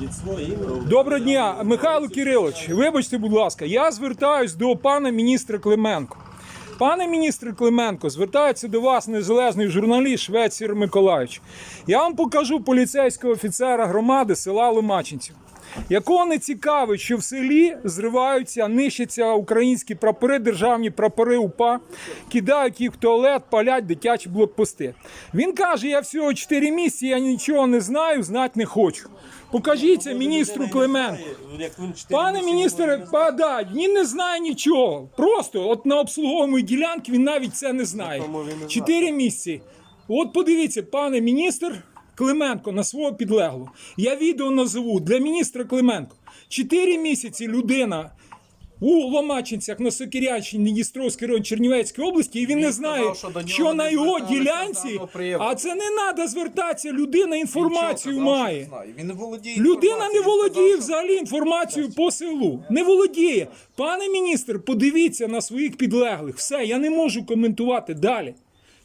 від. Доброго дня, Михайло Кирилович. Вибачте, будь ласка, я звертаюсь до пана міністра Клименко. Пане міністре Клименко, звертається до вас незалежний журналіст Швецір Миколаївич. Я вам покажу поліцейського офіцера громади села Ломачинців, якого не цікавить, що в селі зриваються, нищаться українські прапори, державні прапори УПА, кидають їх в туалет, палять дитячі блокпости. Він каже: я всього 4 місяці, я нічого не знаю, знати не хочу. Покажіться міністру він Пане міністре, не він не знає нічого. Просто от на обслуговуємій ділянці він навіть це не знає. Чотири місяці. От подивіться, пане міністр Клименко на свого підлеглого. Я відео назову для міністра Клименко. Чотири місяці людина. У Ломачинцях на Сокирянщині, Дністровський район Чернівецької області, і він, не знає, що що на його ділянці, а це не треба звертатися. Людина інформацію має. Він володіє Людина не володіє взагалі інформацією по селу. Не володіє. Пане міністр, подивіться на своїх підлеглих. Все, я не можу коментувати далі.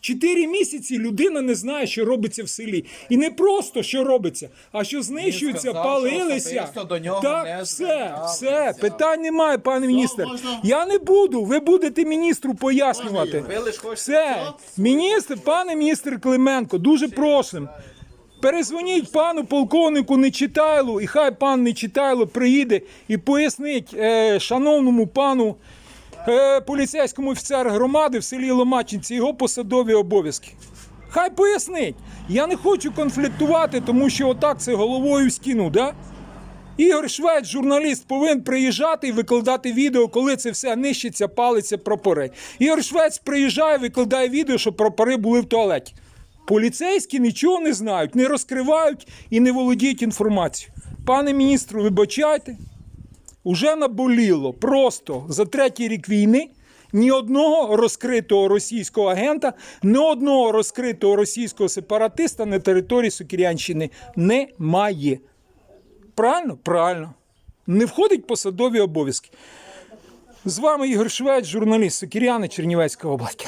Чотири місяці людина не знає, що робиться в селі. І не просто що робиться, а що знищуються, палилися. до нього Так, все, все, питань немає, пане міністр. Я не буду. Ви будете міністру пояснювати. Все, міністр, пане міністр Клименко, дуже просимо. Перезвоніть пану полковнику Нечитайлу, і хай пан Нечитайло приїде і пояснить е, шановному пану е, поліцейському офіцеру громади в селі Ломачинці його посадові обов'язки. Хай пояснить. Я не хочу конфліктувати, тому що отак це головою в стіну, да? Ігор Швець, журналіст, повинен приїжджати і викладати відео, коли це все нищиться, палиться прапори. Ігор Швець приїжджає, викладає відео, що прапори були в туалеті. Поліцейські нічого не знають, не розкривають і не володіють інформацією. Пане міністру, вибачайте, уже наболіло просто за третій рік війни. Ні одного розкритого російського агента, ні одного розкритого російського сепаратиста на території Сокирянщини немає. Правильно? Правильно. Не входить посадові обов'язки. З вами Ігор Швець, журналіст Сокиряни, Чернівецька область.